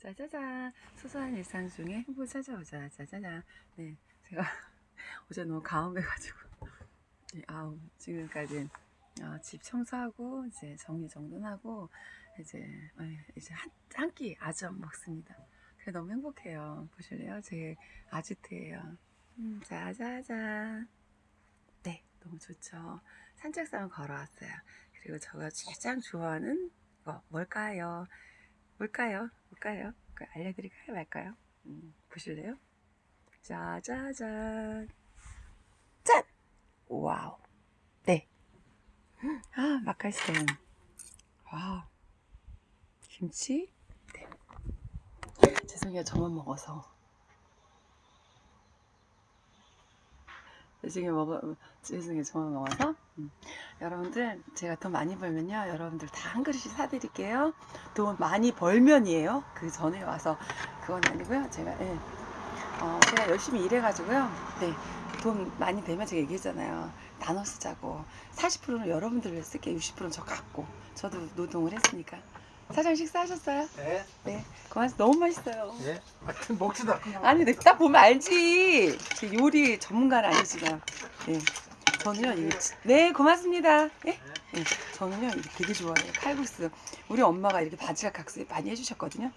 짜자잔 소소한 일상 중에 행복을 찾아오자 짜자잔 네 제가 어제 너무 가음해가지고 네, 아우 지금까지 어, 집 청소하고 이제 정리 정돈하고 이제 어, 이제 한한끼 아점 먹습니다. 그게 너무 행복해요. 보실래요? 제 아지트예요. 음, 짜자잔 네 너무 좋죠. 산책상 걸어왔어요. 그리고 제가 가장 좋아하는 거 뭘까요? 뭘까요? 뭘까요? 그 알려드릴까요? 말까요? 음, 보실래요? 짜자잔 짠! 와우 네 아, 마카시는 와우 김치? 네 죄송해요 저만 먹어서 죄송해요 먹어 죄송해요. 저만 먹어서. 음. 여러분들 제가 돈 많이 벌면요. 여러분들 다 한 그릇씩 사드릴게요. 돈 많이 벌면이에요. 그 전에 와서. 그건 아니고요. 제가 예. 어, 제가 열심히 일해가지고요. 네 돈 많이 되면 제가 얘기했잖아요. 나눠 쓰자고. 40%는 여러분들 쓸게 60%는 저 갖고. 저도 노동을 했으니까 사장 식사하셨어요? 네. 네 고맙습니다 너무 맛있어요 예. 아, 먹지도 않고. 아니, 근데 딱 보면 알지. 제 요리 전문가는 아니지만. 네. 저는요, 이게, 지- 네, 고맙습니다. 예? 네. 저는요, 이게 되게 좋아해요. 칼국수. 우리 엄마가 이렇게 바지락 각수 많이 해주셨거든요.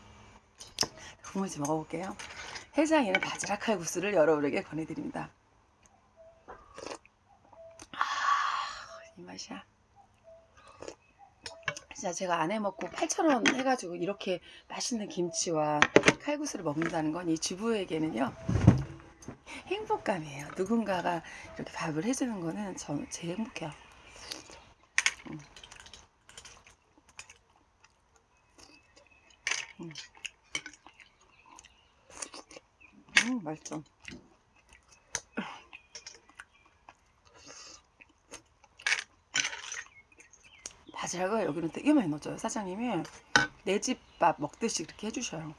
국물좀 먹어볼게요. 해장에는 바지락 칼국수를 여러분에게 권해드립니다. 아, 이 맛이야. 진짜 제가 안 해먹고 8,000원 해가지고 이렇게 맛있는 김치와 칼국수를 먹는다는 건 이 주부에게는요 행복감이에요. 누군가가 이렇게 밥을 해주는 거는 저는 제일 행복해요. 음. 음. 음, 맛있어. 바지락을 여기는 되게 많이 넣어줘요. 사장님이 내 집 밥 먹듯이 그렇게 해주셔요.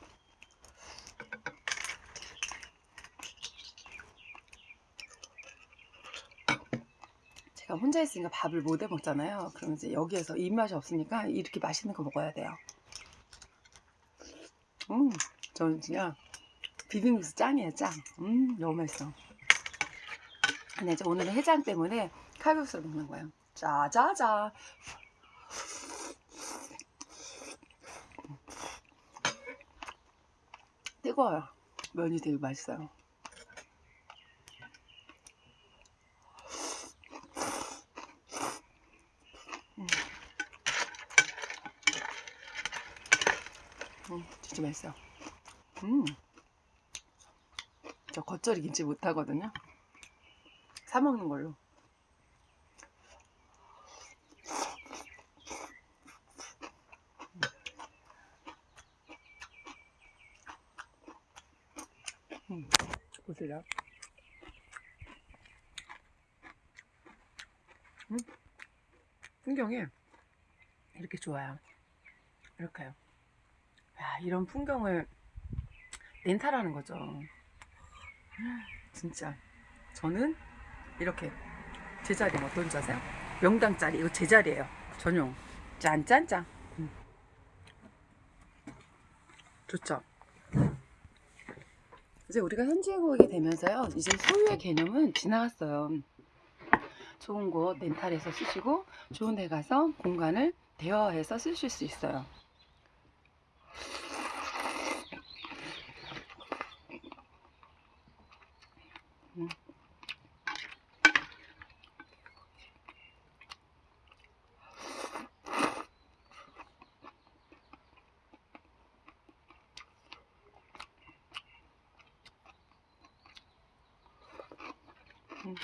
제가 혼자 있으니까 밥을 못 해 먹잖아요. 그러면 이제 여기에서 입맛이 없으니까 이렇게 맛있는 거 먹어야 돼요. 음, 저는 진짜 비빔국수 짱이에요, 짱. 음, 너무 맛있어. 근데 이제 오늘은 해장 때문에 칼국수를 먹는 거예요. 짜자자. 뜨거워요. 면이 되게 맛있어요. 음. 음, 진짜 맛있어요. 음. 저 겉절이 김치 못하거든요. 사 먹는 걸로. 음, 보세요. 음, 풍경이 이렇게 좋아요. 이렇게요. 야, 이런 풍경을 렌탈하는 거죠. 진짜. 저는 이렇게 제 자리 어떤 줄 아세요? 명당 자리 이거 제 자리예요. 전용. 짠짠짠. 음. 좋죠. 이제 우리가 현지국이 되면서요. 이제 소유의 개념은 지나갔어요. 좋은 곳 렌탈해서 쓰시고 좋은 데 가서 공간을 대여해서 쓰실 수 있어요. 음. 음.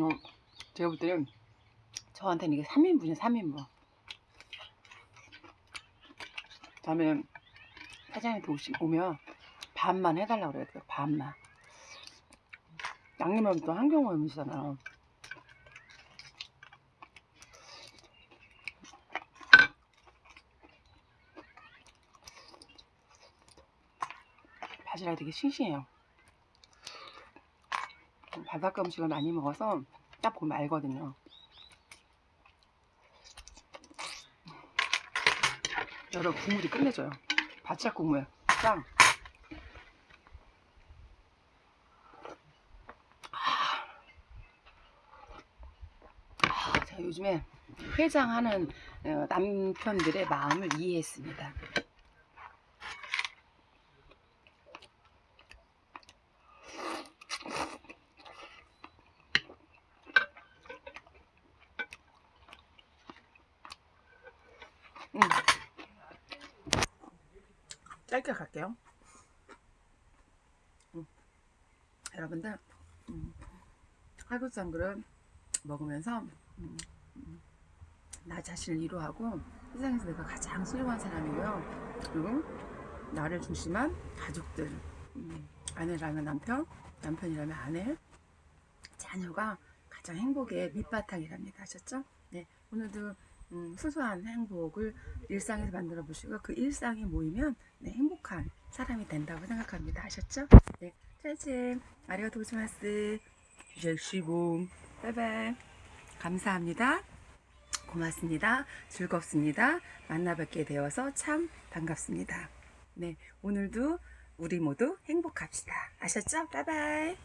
어, 제가 볼 때는 저한테는 이게 3인분이에요, 3인분. 다음에 사장님한테 오시, 오면 반만 해달라고 그래야 돼요. 반만. 양념하면 또 한경험이잖아. 바지락이 되게 싱싱해요. 바닷가 음식을 많이 먹어서 딱 보면 알거든요. 여러 국물이 끝내줘요. 바짝 국물 짱. 아, 제가 요즘에 회장하는 어, 남편들의 마음을 이해했습니다. 음. 짧게 갈게요. 음. 여러분들 음. 칼국수 그릇 먹으면서 음, 음, 나 자신을 위로하고 세상에서 내가 가장 소중한 사람이고요. 그리고 나를 중심한 가족들, 음, 아내라면 남편, 남편이라면 아내, 자녀가 가장 행복의 밑바탕이랍니다. 아셨죠? 네, 오늘도 음, 소소한 행복을 일상에서 만들어 보시고 그 일상이 모이면 네, 행복한 사람이 된다고 생각합니다. 아셨죠? 네, 짜잔, 아리가토 고치마스, 주제시고, 바이바이. 감사합니다. 고맙습니다. 즐겁습니다. 만나 뵙게 되어서 참 반갑습니다. 네, 오늘도 우리 모두 행복합시다. 아셨죠? 바이바이.